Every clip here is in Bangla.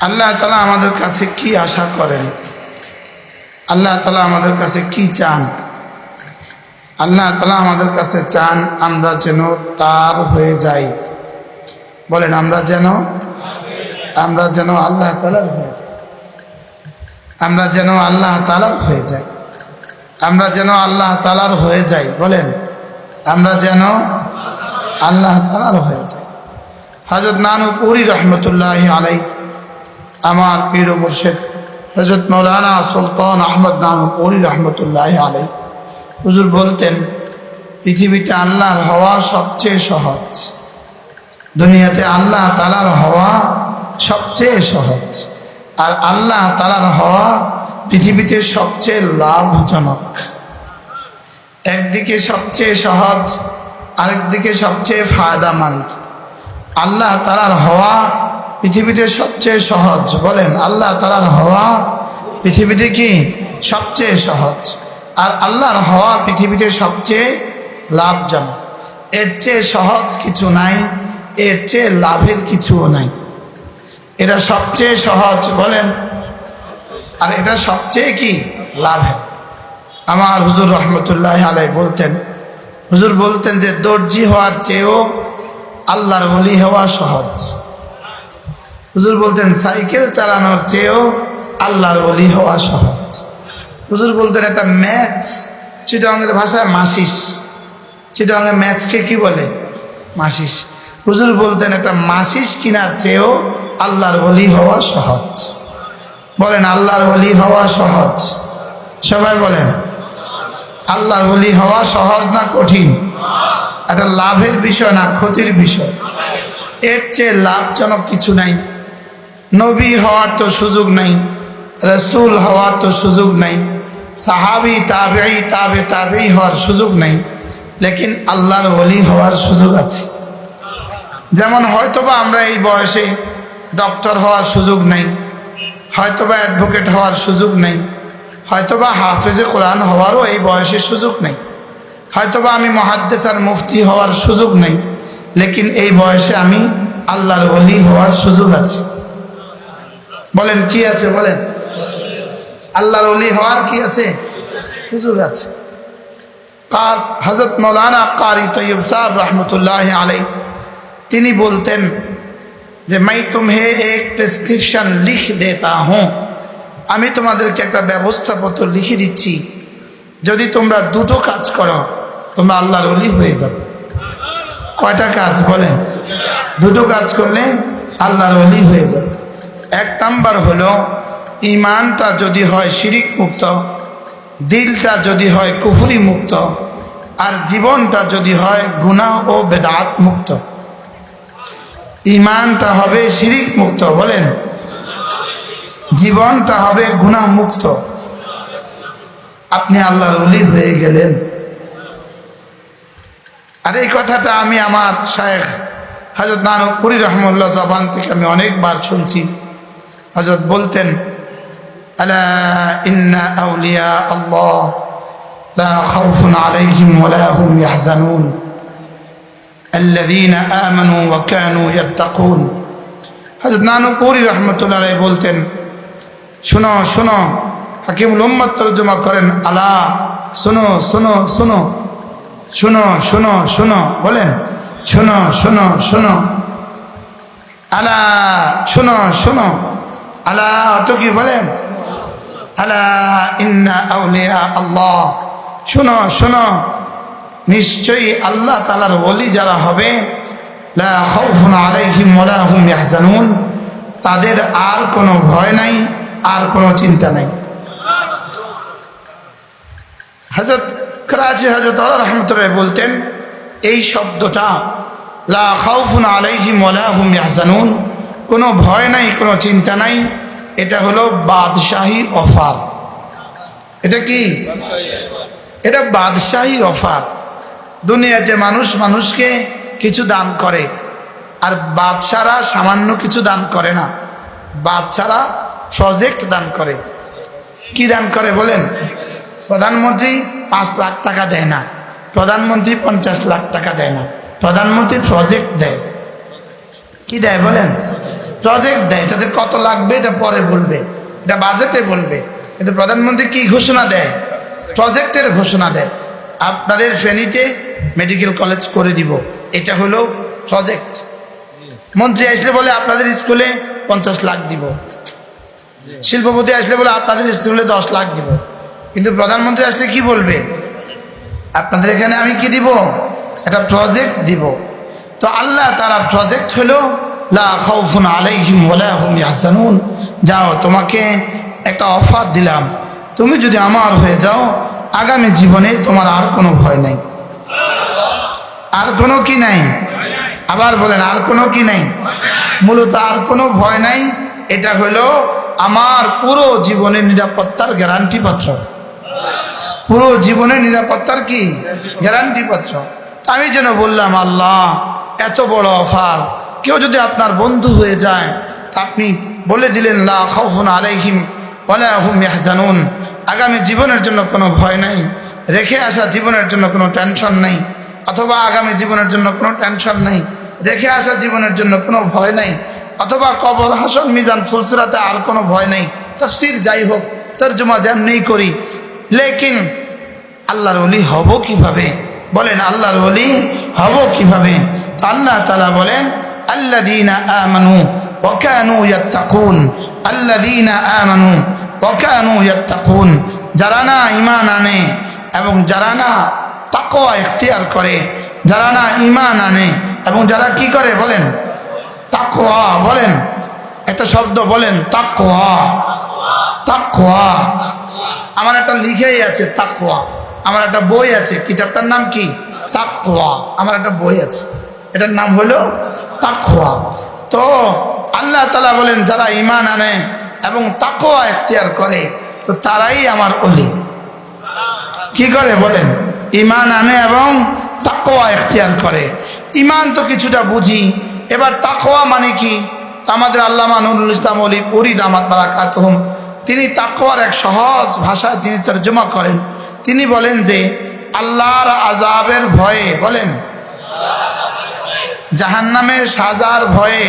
আল্লাহ তালা আমাদের কাছে কি আশা করেন? আল্লাহ তালা আমাদের কাছে কি চান? আল্লাহ তালা আমাদের কাছে চান আমরা যেন তার হয়ে যাই। বলেন, আমরা যেন আমরা যেন আল্লাহ তালার হয়ে যাই। আমরা যেন আল্লাহ তালার হয়ে যাই। আমরা যেন আল্লাহ তালার হয়ে যাই। বলেন, আমরা যেন আল্লাহ তালার হয়ে যাই। হজরত নানুপুরি রহমতুল্লাহ আলাই আমার পীর মুর্শেদ হজরত মৌলানা সুলতান আহমদ নানুপুরি রহমতুল্লাহ আলী হুজুর বলতেন, পৃথিবীতে আল্লাহর হওয়া সবচেয়ে সহজ, দুনিয়াতে আল্লাহ তালার হওয়া সবচেয়ে সহজ, আর আল্লাহ তালার হওয়া পৃথিবীতে সবচেয়ে লাভজনক। একদিকে সবচেয়ে সহজ, আরেকদিকে সবচেয়ে ফায়দামন্দ। আল্লাহ তালার হওয়া পৃথিবীতে সবচেয়ে সহজ, বলেন আল্লাহ তালার হওয়া পৃথিবীতে কি? সবচেয়ে সহজ। আর আল্লাহর হওয়া পৃথিবীতে সবচেয়ে লাভজনক। এর চেয়ে সহজ কিছু নাই, এর চেয়ে লাভের কিছুও নাই। এটা সবচেয়ে সহজ, বলেন। আর এটা সবচেয়ে কি? লাভের। আমার হুজুর রহমতুল্লাহ আলাই বলতেন, হুজুর বলতেন যে দর্জি হওয়ার চেয়েও আল্লাহর বলি হওয়া সহজ। হুজুর বলতেন, সাইকেল চালানোর চেয়েও আল্লাহর বলি হওয়া সহজ। হুজুর বলতেন, একটা ম্যাচ চিটঙ্গের ভাষায় মাসিস। চিটঙ্গের ম্যাচকে কি বলে? মাসিস। হুজুর বলতেন, একটা মাসিস কিনার চেয়েও আল্লাহর বলি হওয়া সহজ। বলেন, আল্লাহর বলি হওয়া সহজ। সবাই বলেন, আল্লাহর বলি হওয়া সহজ না কঠিন? একটা লাভের বিষয় না ক্ষতির বিষয়। এর চেয়ে লাভজনক কিছু নাই। নবী হওয়ার তো সুযোগ নাই, রসুল হওয়ার তো সুযোগ নাই, সাহাবি তাবেই তাবে তাবেই হওয়ার সুযোগ নাই, লেকিন আল্লাহর বলি হওয়ার সুযোগ আছে। যেমন হয়তোবা আমরা এই বয়সে ডক্টর হওয়ার সুযোগ নাই, হয়তোবা অ্যাডভোকেট হওয়ার সুযোগ নেই, হয়তোবা হাফেজে কোরআন হওয়ারও এই বয়সে সুযোগ নেই, হয়তোবা আমি মহাদ্দেশ আর মুফতি হওয়ার সুযোগ নেই, লেকিন এই বয়সে আমি আল্লাহর অলি হওয়ার সুযোগ আছে। বলেন, কি আছে বলেন? আল্লাহর অলি হওয়ার কি আছে? সুযোগ আছে। কাজ হজরত মৌলানা কারি তৈব সাহেব রহমতুল্লাহ আলাই তিনি বলতেন যে, মাই তুমহে এক প্রেসক্রিপশন লিখ দেতা হুঁ। আমি তোমাদেরকে একটা ব্যবস্থাপত্র লিখে দিচ্ছি। যদি তোমরা দুটো কাজ করো, তোমরা আল্লাহর অলি হয়ে যাবে। কয়টা কাজ বলেন? দুটো কাজ করলে আল্লাহর অলি হয়ে যাবে। এক নাম্বার হলো ইমানটা যদি হয় শিরিক মুক্ত দিলটা যদি হয় কুফুরি মুক্ত আর জীবনটা যদি হয় গুণা ও বেদাত মুক্ত ইমানটা হবে শিরিক মুক্ত বলেন। জীবনটা হবে গুণা মুক্ত আপনি আল্লাহর উলি হয়ে গেলেন। আর এই কথাটা আমি আমার শায়েখ হজরত নানকপুরি রহমুল্লাহ জবান থেকে আমি অনেকবার শুনছি। হজরত বলতেন আলা ইন্না আউলিয়া আল্লাহ لا خوف عليهم ولا هم يحزنون الذين آمنوا وكانوا يتقون হজরত নানুপুরি রহমতুল্লাহ বলতেন শোনো শোনো হাকিমুল উম্মদ তর্জমা করেন আলা শোনো শোনো শোনো শোনো শোনো শোনো বলেন শোনো শোনো শোনো আলা শোনো শোনো আলা অর্থ কি বলেন, আলা ইন্না আউলিয়া আল্লাহ। শোনো শোনো, নিশ্চয়ই আল্লাহ তালার বলি যারা হবে, লা খাউফুন আলাইহিম ওয়ালা হুম ইয়াহজানুন। তাদের আর কোনো ভয় নাই, আর কোনো চিন্তা নাই। হজরত করাচি হজরত আল্লাহ রহমতুল্লাহ বলতেন, এই শব্দটা, লা খাউফুন আলাইহিম ওয়ালা হুম ইয়াহজানুন। কোনো ভয় নাই, কোনো চিন্তা নাই। এটা হলো বাদশাহী অফার। এটা কি? এটা বাদশাহী অফার। দুনিয়াতে মানুষ, মানুষকে কিছু দান করে। আর বাদশারা সামান্য কিছু দান করে না। বাদশারা প্রজেক্ট দান করে। কি দান করে বলেন? প্রধানমন্ত্রী পাঁচ লাখ টাকা দেয় না। প্রধানমন্ত্রী পঞ্চাশ লাখ টাকা দেয় না। প্রধানমন্ত্রী প্রজেক্ট দেয়। কি দেয় বলেন? প্রজেক্ট দেয় এটাতে কত লাগবে এটা পরে বলবে, এটা বাজেটে বলবে। কিন্তু প্রধানমন্ত্রী কি ঘোষণা দেয়? প্রজেক্টের ঘোষণা দেয়, আপনাদের ফেনীতে মেডিকেল কলেজ করে দিব। এটা হলো প্রজেক্ট মন্ত্রী আসলে বলে আপনাদের স্কুলে পঞ্চাশ লাখ দিব। শিল্পপতি আসলে বলে আপনাদের স্কুলে দশ লাখ দিব। কিন্তু প্রধানমন্ত্রী আসলে কি বলবে? আপনাদের এখানে আমি কি দিব? একটা প্রজেক্ট দিব। তো আল্লাহ তারা প্রজেক্ট হলো লা আলাইহিম ওয়ালা হুম যাও, তোমাকে একটা অফার দিলাম। তুমি যদি আমার হয়ে যাও, আগামী জীবনে তোমার আর কোনো ভয় নাই। আর কোনো কি নাই? আবার বলেন, আর কোনো কি নাই? মূলত আর কোনো ভয় নাই। এটা হলো আমার পুরো জীবনের নিরাপত্তার গ্যারান্টি পত্র। পুরো জীবনের নিরাপত্তার কি? গ্যারান্টি পত্র। আমি যেন বললাম, আল্লাহ, এত বড় অফার। কেউ যদি আপনার বন্ধু হয়ে যায় আপনি বলে দিলেন, লা খাউফুন আলাইহিম ওয়ালা হুম ইয়াহজানুন। আগামী জীবনের জন্য কোনো ভয় নাই, রেখে আসা জীবনের জন্য কোনো টেনশন নেই, অথবা আগামী জীবনের জন্য কোনো টেনশন নেই, রেখে আসা জীবনের জন্য কোনো ভয় নাই, অথবা কবর হাসন মিজান, ফুলসরাতে আর কোনো ভয় নেই। তফসির যাই হোক, তর্জমা যেমনি করি, লেকিন আল্লাহর অলি হব কীভাবে? বলেন, আল্লাহর অলি হব কীভাবে? আল্লাহ তালা বলেন আল্লাদিনা আমানু ওকানু ইয়াত্তাকুন আল্লাদিনা আমানু ওকানু ইয়াত্তাকুন, যারা না ইমান আনে এবং যারা না তাকওয়া ইখতিয়ার করে, যারা না ইমান আনে এবং যারা কি করে বলেন? তাকওয়া বলেন। একটা শব্দ বলেন, তাকওয়া। তাকওয়া। আমার একটা লিখেই আছে, তাকওয়া। আমার একটা বই আছে, কিতাবটার নাম কি? তাকওয়া। আমার একটা বই আছে। এটার নাম হলো তাকওয়া। তো আল্লাহ তালা বলেন, যারা ইমান আনে এবং তাকওয়া এখতিয়ার করে, তো তারাই আমার অলি কি করে বলেন? ইমান আনে এবং তাকোয়া এখতিয়ার করে। ইমান তো কিছুটা বুঝি। এবার তাকোয়া মানে কি? আমাদের আল্লামা নুরুল ইসলাম অলি পরি দামাত বারাকাতহম, তিনি তাকোয়ার এক সহজ ভাষায় তিনি তর্জমা করেন। তিনি বলেন যে, আল্লাহর আজাবের ভয়ে, বলেন জাহান্নামের সাজার ভয়ে,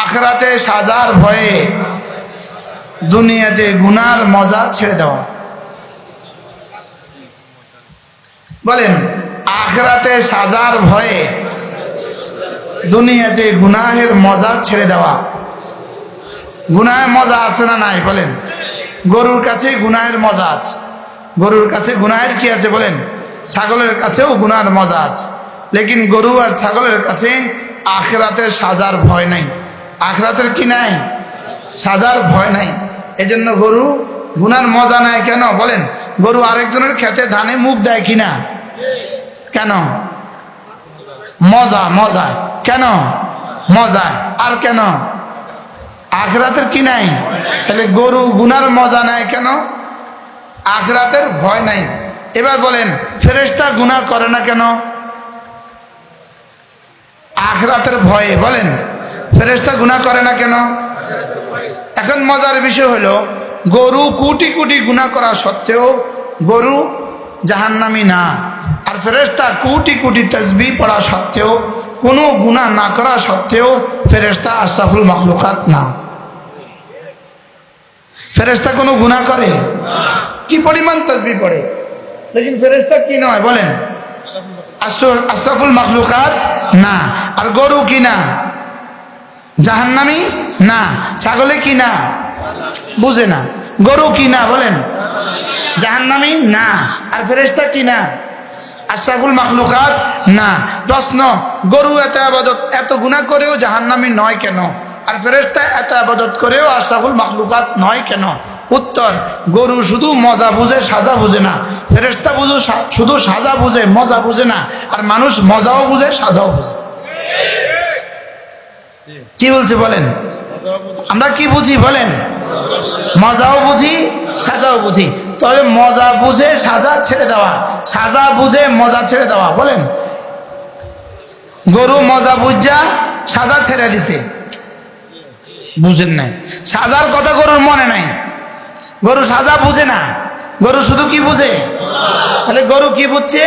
আখরাতে সাজার ভয়ে দুনিয়াতে গুনার মজা ছেড়ে দেওয়া বলেন, আখরাতে সাজার ভয়ে দুনিয়াতে গুনাহের মজা ছেড়ে দেওয়া। গুনাহের মজা আছে না নাই? বলেন, গরুর কাছে গুনাহের মজা আছে। গরুর কাছে গুনাহের কি আছে? বলেন, ছাগলের কাছেও গুনার মজা আছে। লেকিন গরু আর ছাগলের কাছে আখরাতের সাজার ভয় নাই। আখরাতের কি নাই? সাজার ভয় নাই। এজন্য গরু গুনার মজা নেয় কেন? বলেন, গরু আরেকজনের খেতে ধানে মুখ দেয় কিনা? কেন? মজা মজা। কেন? মজা। আর কেন? আখরাতের কি নাই? তাহলে গরু গুনার মজা নেয় কেন? আখরাতের ভয় নাই। এবার বলেন ফেরেস্তা গুনাহ করে না কেন? আখরাতের ভয়ে বলেন ফেরেস্তা গুনাহ করে না কেন? এখন মজার বিষয় হলো, গরু কোটি কোটি গুনাহ করা সত্ত্বেও গরু জাহান্নামি না। আর ফেরেস্তা কোটি কোটি তসবি পড়া সত্ত্বেও, কোনো গুনাহ না করা সত্ত্বেও ফেরেস্তা আশরাফুল মখলুকাত না। ফেরেস্তা কোনো গুনাহ করে? কি পরিমাণ তসবি পড়ে? লেকিন ফেরেস্তা কি নয় বলেন আশর- আশরাফুল মখলুকাত না। আর গরু কি না জাহান্নামি? না। ছাগলে কি না বুঝে না। গরু কি না বলেন। জাহান্নামি? না। আর ফেরেস্তা কি না আশরাফুল মখলুকাত? না। প্রশ্ন, গরু এত আবাদত, এত গুণা করেও জাহান্নামি নয় কেন? আর ফেরেস্তা এত আবাদত করেও আশরাফুল মখলুকাত নয় কেন? উত্তর, গরু শুধু মজা বুঝে, সাজা বুঝে না। ফেরেস্তা বুঝু শুধু সাজা বুঝে, মজা বুঝে না। আর মানুষ মজাও বুঝে, সাজাও বুঝে। কি বলছে বলেন? আমরা কি বুঝি বলেন? মজাও বুঝি, সাজাও বুঝি। তবে মজা বুঝে সাজা ছেড়ে দেওয়া, সাজা বুঝে মজা ছেড়ে দেওয়া, বলেন। গরু মজা বুঝা, সাজা ছেড়ে দিছে। বুঝেন নাই। সাজার কথা গরুর মনে নাই। গরু সাজা বুঝে না। গরু শুধু কি বুঝে? তাহলে গরু কি বুঝছে?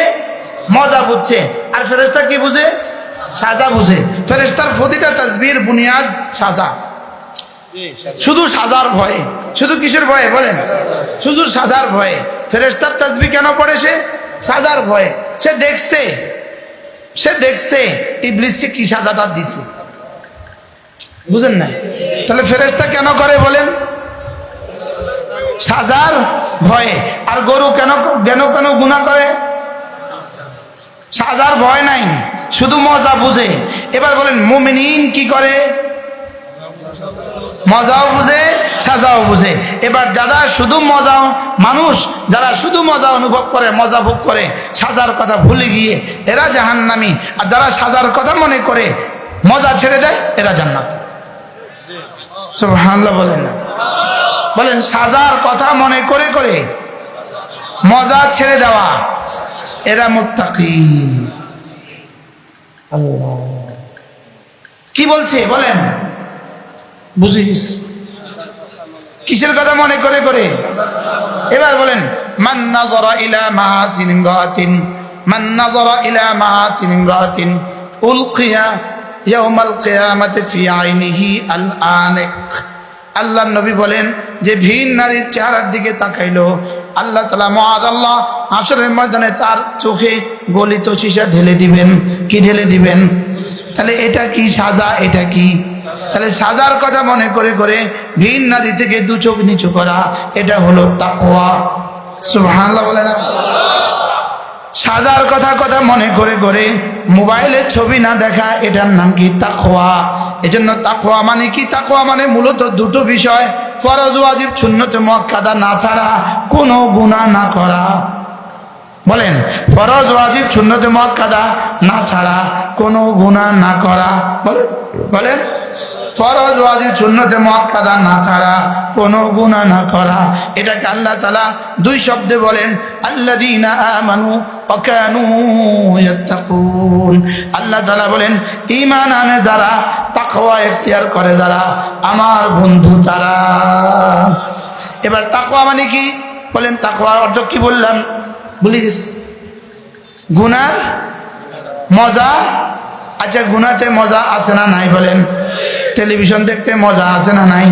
মজা বুঝছে। আর ফেরেস্তা কি বুঝে? সাজা বুঝে। ফেরেস্তার প্রতিটা তসবির বুনিয়াদ সাজা। শুধু সাজার ভয়ে। শুধু কিসের ভয়ে বলেন? শুধু সাজার ভয়ে। ফেরেস্তার তসবি কেন পড়ে সে? সাজার ভয়ে। সে দেখছে। সে দেখছে এই ইবলিসকে কি সাজাটা দিছে। বুঝেন না তাহলে ফেরেস্তা কেন করে বলেন? সাজার ভয়ে। আর গরু কেন কেন কেন গুণা করে? সাজার ভয় নাই। শুধু মজা বুঝে। এবার বলেন, মুমিনিন কি করে? মজাও বুঝে, সাজাও বুঝে। এবার যারা শুধু মজাও মানুষ যারা শুধু মজা অনুভব করে, মজা ভোগ করে, সাজার কথা ভুলে গিয়ে, এরা জাহান্নামি। আর যারা সাজার কথা মনে করে, মজা ছেড়ে দেয়, এরা জান্নাত। সুবহানাল্লাহ বলেন বলেন, সাজার কথা মনে করে করে, মজা ছেড়ে দেওয়া, এরা মুত্তাকি। কি বলছে? বলেন। বুঝিস। কিসের কথা মনে করে করে? এবার বলেন মান্না নাযরা ইলা মাহাসিন ইমরাতিন মান নাযরা ইলা মাহাসিন ইমরাতিন উলকিয়া ইয়াউমাল কিয়ামাতি ফি আইনিহি আল আনিক আল্লাহ নবী বলেন যে ভিন নারীর চেহারার দিকে তাকাইলো। আল্লাহ তালা মহাদ আল্লাহ আসরের ময়দানে তার চোখে গলিত সীসা ঢেলে দিবেন। কি ঢেলে দিবেন? তাহলে এটা কি সাজা? এটা কি? তাহলে সাজার কথা মনে করে করে ভিন নারী থেকে দু চোখ নিচু করা, এটা হলো তাকোয়া সুবহানাল্লাহ বলে না। সাজার কথা কথা মনে করে করে মোবাইলে ছবি না দেখা, এটার নাম কি তাকোয়া এজন্য তাকোয়া মানে কি? তাকোয়া মানে মূলত দুটো বিষয়, ফরজ, ওয়াজিব শূন্যতে মক্কাদা না ছাড়া কোনো গুণা না করা। বলেন, ফরজ, ওয়াজিব শূন্যতে মক্কাদা না ছাড়া কোনো গুণা না করা। বলেন বলেন। ফরজ ওয়াজিব শূন্যতে মক্কাদা না ছাড়া কোনো গুণা না করা। এটাকে আল্লাহ তালা দুই শব্দে বলেন ওয়া কানু ইয়াত্তাকুন। আল্লাহ তাআলা বলেন, ঈমান আনে যারা, তাকওয়া ইখতিয়ার করে যারা, আমার বন্ধু তারা। এবার তাকওয়া মানে কি? বলেন, তাকওয়ার অর্থ কি বললাম? বলিস গুনার মজা আচ্ছা গুনাতে মজা আছে না নাই বলেন? টেলিভিশন দেখতে মজা আছে না নাই?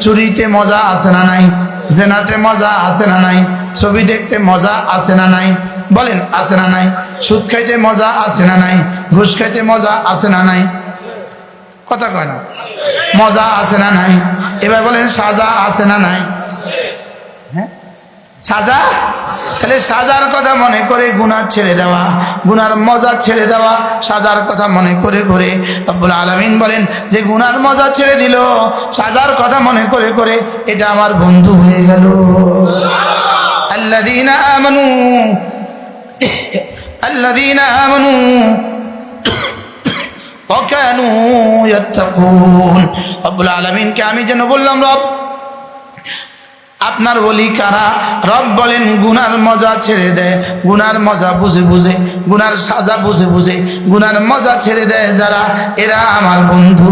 চুরিতে মজা আছে না নাই? জেনাতে মজা আছে না নাই? ছবি দেখতে মজা আছে না নাই? বলেন, আছে না নাই? সুদ খাইতে মজা আছে না নাই? ঘুষ খাইতে মজা আছে না নাই? কথা কয় না। মজা আছে না নাই? এবার বলেন, সাজা আছে না নাই? সাজা? তাহলে সাজার কথা মনে করে গুনার ছেড়ে দেওয়া, গুনার মজা ছেড়ে দেওয়া, সাজার কথা মনে করে করে রব্বুল আলামিন বলেন, যে গুনার মজা ছেড়ে দিল, সাজার কথা মনে করে করে এটা আমার বন্ধু হয়ে গেল। আল্লাযীনা আমানু আল্লাযীনা আমানু আলামিনকে আমি যেন বললাম, রব আপনার বলি কারা? রব বলেন, গুনার মজা ছেড়ে দেয় গুনার মজা বুঝে বুঝে, গুনার সাজা বুঝে বুঝে, গুনার মজা ছেড়ে দেয় যারা, এরা আমার বন্ধু।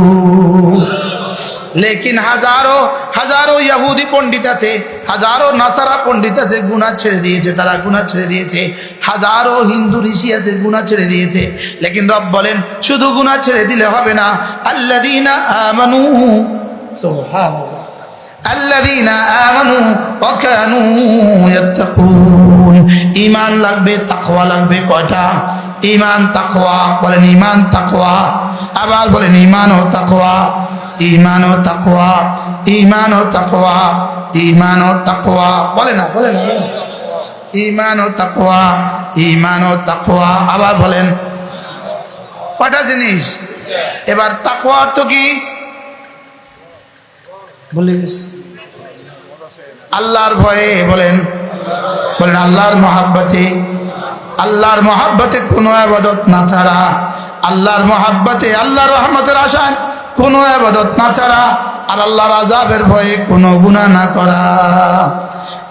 লেকিন হাজারো হাজারো ইয়াহুদি পণ্ডিত আছে, হাজারো নাসারা পণ্ডিত আছে গুণা ছেড়ে দিয়েছে তারা গুণা ছেড়ে দিয়েছে। হাজারো হিন্দু ঋষি আছে গুণা ছেড়ে দিয়েছে। লেকিন রব বলেন, শুধু গুণা ছেড়ে দিলে হবে না। আল্লাদিনা আমানু, সুবহানাল্লাহ। আল্লাযীনা আমানু ওয়া কানু ইয়াত্তাকুন। ঈমান লাগবে, তাকওয়া লাগবে কয়টা? ঈমান, তাকওয়া, বলেন ঈমান, তাকওয়া। আবার বলেন ঈমান ও তাকওয়া। ঈমান ও তাকওয়া, ঈমান ও তাকওয়া, ঈমান ও তাকওয়া। বলে না বলে না। ঈমান ও তাকওয়া, ঈমান ও তাকওয়া। আবার বলেন, কয়টা জিনিস? এবার তাকওয়া অর্থ কি? আল্লাহর ভয়ে বলেন বলেন, আল্লাহর মহাব্বতে আল্লাহর মহাব্বতে কোনো আবাদত না ছাড়া, আল্লাহর মহাব্বতে আল্লাহর রহমতের আশায় কোনো আবাদত না ছাড়া আর আল্লাহর আজাবের ভয়ে কোনো গুণা না করা।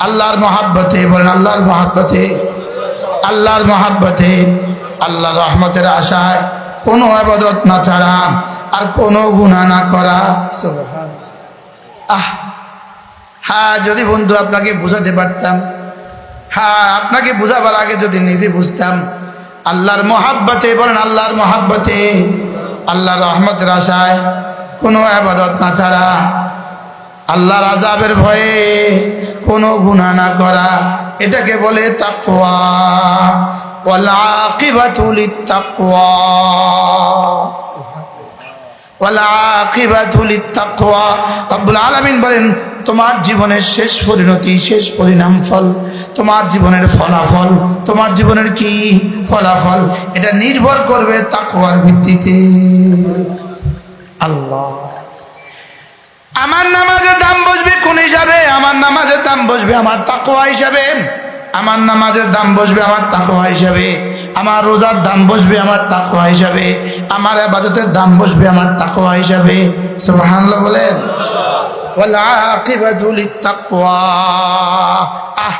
আল্লাহর মহাব্বতে, বলেন, আল্লাহর মহাব্বতে আল্লাহর মহাব্বতে আল্লাহর রহমতের আশায় কোনো আবাদত না ছাড়া আর কোনো গুণা না করা। আহ হ্যাঁ যদি বন্ধু আপনাকে বুঝাতে পারতাম হ্যাঁ আপনাকে বুঝাবার আগে যদি নিজে বুঝতাম, আল্লাহর মহাব্বতে, বলেন আল্লাহর মহাব্বতে, আল্লাহর রহমতের আশায় কোনো আবাদত না ছাড়া, আল্লাহর আজাবের ভয়ে কোনো গুণা না করা, এটাকে বলে আকিবাতুল লিত্তাকওয়া ওয়াল আকিবাতুল লিত্তাকওয়া। রব্বুল আলামিন বলেন, তোমার জীবনের শেষ পরিণতি, শেষ পরিণাম ফল। তোমার জীবনের ফলাফল, তোমার জীবনের কি ফলাফল? এটা নির্ভর করবে তাকওয়ার ভিত্তিতে। আল্লাহ। আমার নামাজের দাম বসবে কোন হিসাবে? আমার নামাজের দাম বসবে আমার তাকোয়া হিসাবে। আমার নামাজের দাম বসবে আমার তাকোয়া হিসাবে, আমার রোজার দাম বসবে আমার তাকোয়া হিসাবে, আমার আবাদতের দাম বসবে আমার তাকোয়া হিসাবে। সুবহানাল্লাহ বলেন। আকিবাতু লিত্তাকওয়া। আহ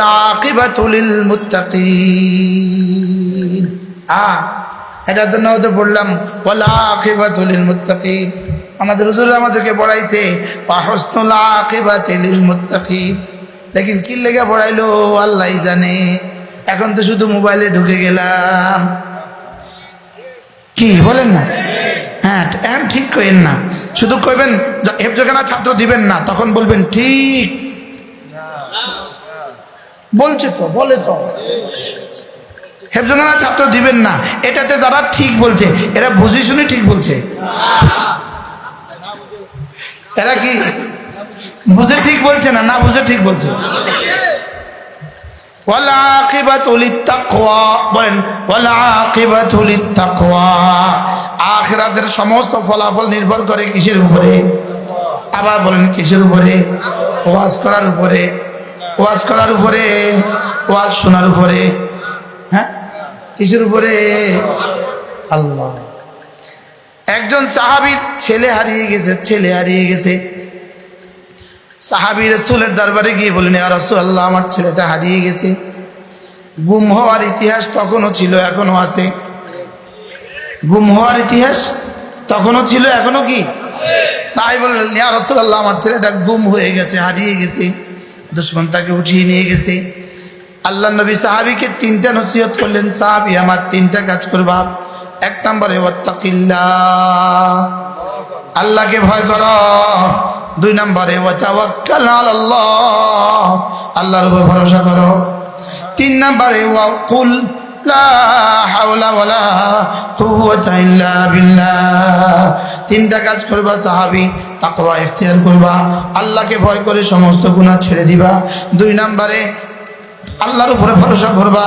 আকিবাতু লিল মুত্তাকিন আহ, এটার জন্য তো আখিবাতু লিল মুত্তাকিন আমাদের হুজুর আমাদেরকে পড়াইছে ওয়াহসনুল আখিবাতি লিল মুত্তাকিন লেকিন কি লেগে পড়াইলো, আল্লাহই জানে। এখন তো শুধু মোবাইলে ঢুকে গেলাম। কি, বলেন না? হ্যাঁ এখন ঠিক কইেন না। শুধু কইবেন হেফজখানা ছাত্র দিবেন না, তখন বলবেন ঠিক। বলছে তো, বলে তো। হেফজখানা ছাত্র দিবেন না, এটাতে যারা ঠিক বলছে, এরা বুঝে শুনে ঠিক বলছে। এরা কি? বুঝে ঠিক বলছে না? না বুঝে ঠিক বলছে। বলেন আখেরাতের সমস্ত ফলাফল নির্ভর করে কিসের উপরে? আবার বলেন, কিসের উপরে? ওয়াজ করার উপরে। ওয়াজ করার উপরে। ওয়াজ শোনার উপরে। হ্যাঁ? কিসের উপরে? আল্লাহ। একজন সাহাবির ছেলে হারিয়ে গেছে, ছেলে হারিয়ে গেছে। সাহাবি রসুলের দরবারে গিয়ে বলেন আর রসুল আল্লাহ আমার ছেলেটা হারিয়ে গেছে। গুম হওয়ার ইতিহাস তখনও ছিল, এখনও আছে। গুম হওয়ার ইতিহাস তখনও ছিল, এখনও কি? সাহাবি বললেন রসুল আল্লাহ আমার ছেলেটা গুম হয়ে গেছে, হারিয়ে গেছে। দুশ্মন তাকে উঠিয়ে নিয়ে গেছে। আল্লাহ নবী সাহাবিকে তিনটা নসিহত করলেন, সাহাবি, আমার তিনটা কাজ করবা। এক নম্বরে ওয়াত্তাকিল্লা আল্লাহকে ভয় কর। দুই নম্বরে আল্লাহর উপর ভরসা করো। তিন নম্বরে, ওয়াকুল লা হাওলা ওয়ালা কুওয়াতা তিনটা কাজ করবা সাহাবি, তাকওয়া ইখতিয়ার করবা। আল্লাহকে ভয় করে সমস্ত গুনাহ ছেড়ে দিবা। দুই নম্বরে, আল্লাহর উপরে ভরসা করবা।